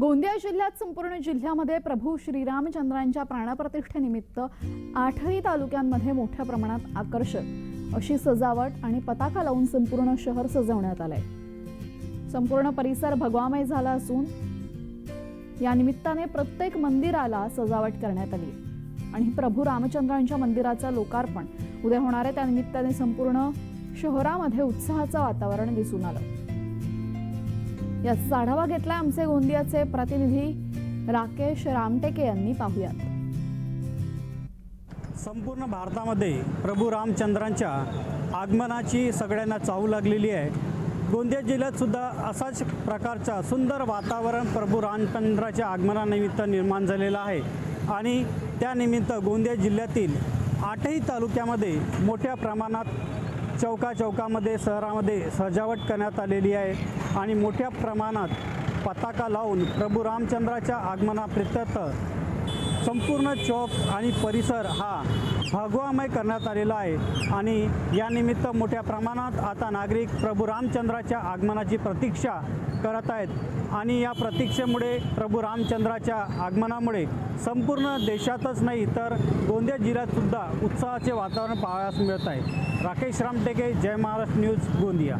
गोंदिया जिल्ह्यात संपूर्ण जिल्ह्यामध्ये प्रभू श्रीरामचंद्रांच्या प्राणप्रतिष्ठेनिमित्त आठही तालुक्यांमध्ये मोठ्या प्रमाणात आकर्षक अशी सजावट आणि पताका लावून संपूर्ण शहर सजवण्यात आलंय. संपूर्ण परिसर भगवामय झाला असून या निमित्ताने प्रत्येक मंदिराला सजावट करण्यात आली. आणि प्रभू रामचंद्रांच्या मंदिराचं लोकार्पण उद्या होणार आहे. त्यानिमित्ताने संपूर्ण शहरामध्ये उत्साहाचं वातावरण दिसून आलं. याचा आढावा घेतला आमचे गोंदियाचे प्रतिनिधी राकेश रामटेके यांनी. पाहुयात. संपूर्ण भारतामध्ये प्रभू रामचंद्रांच्या आगमनाची सगळ्यांना चाहू लागलेली आहे. गोंदिया जिल्ह्यात सुद्धा असाच प्रकारचा सुंदर वातावरण प्रभू रामचंद्राच्या आगमनानिमित्त निर्माण झालेलं आहे. आणि त्यानिमित्त गोंदिया जिल्ह्यातील आठही तालुक्यामध्ये मोठ्या प्रमाणात चौका चौकामध्ये शहरामध्ये सजावट करण्यात आलेली आहे आणि मोठ्या प्रमाणात पताका लावून प्रभू रामचंद्राच्या आगमनाप्रित्यर्थ संपूर्ण चौक आणि परिसर हा भगवामय करण्यात आलेला आहे. आणि यानिमित्त मोठ्या प्रमाणात आता नागरिक प्रभू रामचंद्राच्या आगमनाची प्रतीक्षा करत आहेत. आणि या प्रतीक्षेमुळे प्रभू रामचंद्राच्या आगमनामुळे संपूर्ण देशातच नाही तर गोंदिया जिल्ह्यातसुद्धा उत्साहाचे वातावरण पाहावयास मिळत आहे. राकेश रामटेके जय महाराष्ट्र न्यूज गोंदिया.